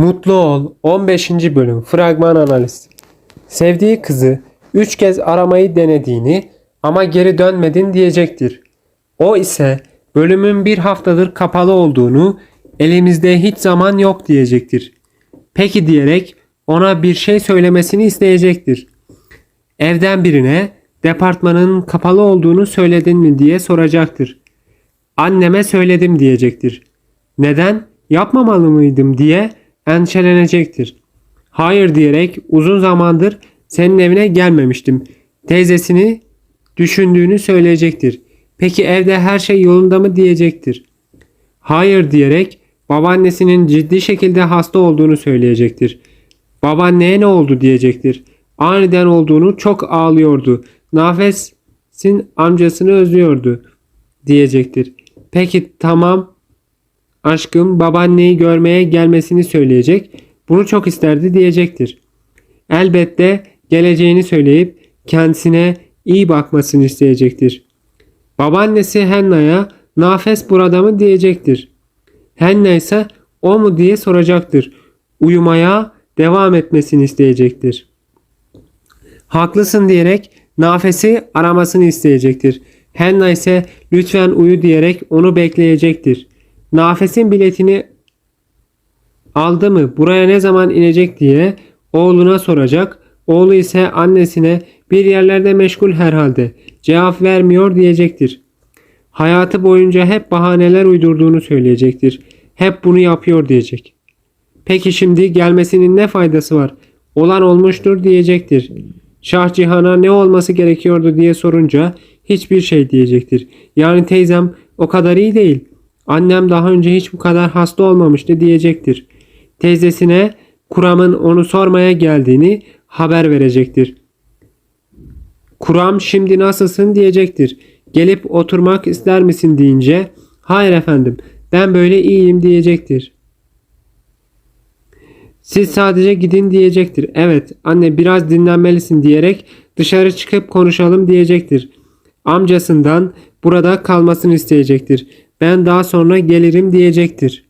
Mutlu ol 15. bölüm fragman analiz. Sevdiği kızı 3 kez aramayı denediğini ama geri dönmedin diyecektir. O ise bölümün bir haftadır kapalı olduğunu elimizde hiç zaman yok diyecektir. Peki diyerek ona bir şey söylemesini isteyecektir. Evden birine departmanın kapalı olduğunu söyledin mi diye soracaktır. Anneme söyledim diyecektir. Neden? Yapmamalı mıydım diye endişelenecektir. Hayır diyerek uzun zamandır senin evine gelmemiştim. Teyzesini düşündüğünü söyleyecektir. Peki evde her şey yolunda mı diyecektir. Hayır diyerek babaannesinin ciddi şekilde hasta olduğunu söyleyecektir. Babaanneye ne oldu diyecektir. Aniden olduğunu çok ağlıyordu. Nafes'in amcasını özlüyordu diyecektir. Peki tamam aşkım babaanneyi görmeye gelmesini söyleyecek. Bunu çok isterdi diyecektir. Elbette geleceğini söyleyip kendisine iyi bakmasını isteyecektir. Babaannesi Henna'ya Nafes burada mı diyecektir. Henna ise o mu diye soracaktır. Uyumaya devam etmesini isteyecektir. Haklısın diyerek Nafes'i aramasını isteyecektir. Henna ise lütfen uyu diyerek onu bekleyecektir. Nafes'in biletini aldı mı buraya ne zaman inecek diye oğluna soracak. Oğlu ise annesine bir yerlerde meşgul herhalde cevap vermiyor diyecektir. Hayatı boyunca hep bahaneler uydurduğunu söyleyecektir. Hep bunu yapıyor diyecek. Peki şimdi gelmesinin ne faydası var? Olan olmuştur diyecektir. Şah Cihan'a ne olması gerekiyordu diye sorunca hiçbir şey diyecektir. Yani teyzem o kadar iyi değil. Annem daha önce hiç bu kadar hasta olmamıştı diyecektir. Teyzesine Kuram'ın onu sormaya geldiğini haber verecektir. Kuram şimdi nasılsın diyecektir. Gelip oturmak ister misin deyince hayır efendim ben böyle iyiyim diyecektir. Siz sadece gidin diyecektir. Evet anne biraz dinlenmelisin diyerek dışarı çıkıp konuşalım diyecektir. Amcasından burada kalmasını isteyecektir. Ben daha sonra gelirim diyecektir.